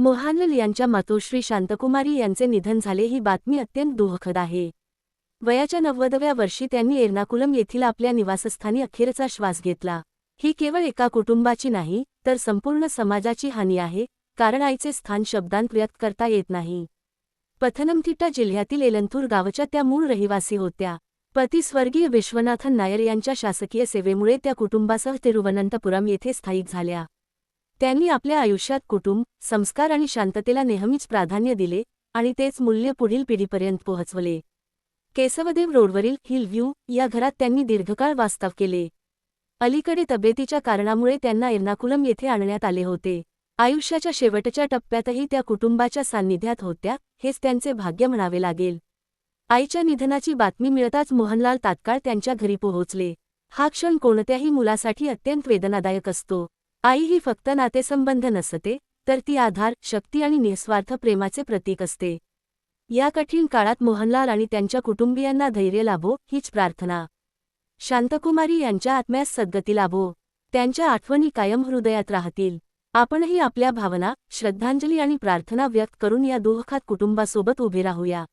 मोहानल यांच्या मातोश्री शांतकुमारी यांचे निधन झाले ही बातमी अत्यंत दुःखद आहे. वयाच्या नव्वदव्या वर्षी त्यांनी एर्नाकुलम येथील आपल्या निवासस्थानी अखेरचा श्वास घेतला. ही केवळ एका कुटुंबाची नाही तर संपूर्ण समाजाची हानी आहे कारण आईचे स्थान शब्दांत व्यक्त करता येत नाही. पथनमथिट्टा जिल्ह्यातील एलंथूर गावच्या त्या मूळ रहिवासी होत्या. पती स्वर्गीय विश्वनाथन नायर यांच्या शासकीय सेवेमुळे त्या कुटुंबासह तिरुवनंतपुरम येथे स्थायिक झाल्या. त्यांनी आपल्या आयुष्यात कुटुंब संस्कार आणि शांततेला नेहमीच प्राधान्य दिले आणि तेच मूल्य पुढील पिढीपर्यंत पोहोचवले. केसवदेव रोडवरील हिल व्ह्यू या घरात त्यांनी दीर्घकाळ वास्तव केले. अलीकडे तब्येतीच्या कारणामुळे त्यांना एर्नाकुलम येथे आणण्यात आले होते. आयुष्याच्या शेवटच्या टप्प्यातही त्या कुटुंबाच्या सान्निध्यात होत्या हेच त्यांचे भाग्य म्हणावे लागेल. आईच्या निधनाची बातमी मिळताच मोहनलाल तात्काळ त्यांच्या घरी पोहोचले. हा क्षण कोणत्याही मुलासाठी अत्यंत वेदनादायक असतो. आई ही फक्त नातेसंबंध नसते तर ती आधार शक्ती आणि निस्वार्थ प्रेमाचे प्रतीक असते. या कठीण काळात मोहनलाल आणि त्यांच्या कुटुंबियांना धैर्य लाभो हीच प्रार्थना. शांतकुमारी यांच्या आत्म्यास सद्गती लाभो. त्यांच्या आठवणी कायम हृदयात राहतील. आपणही आपल्या भावना श्रद्धांजली आणि प्रार्थना व्यक्त करून या दुःखात कुटुंबासोबत उभे राहूया.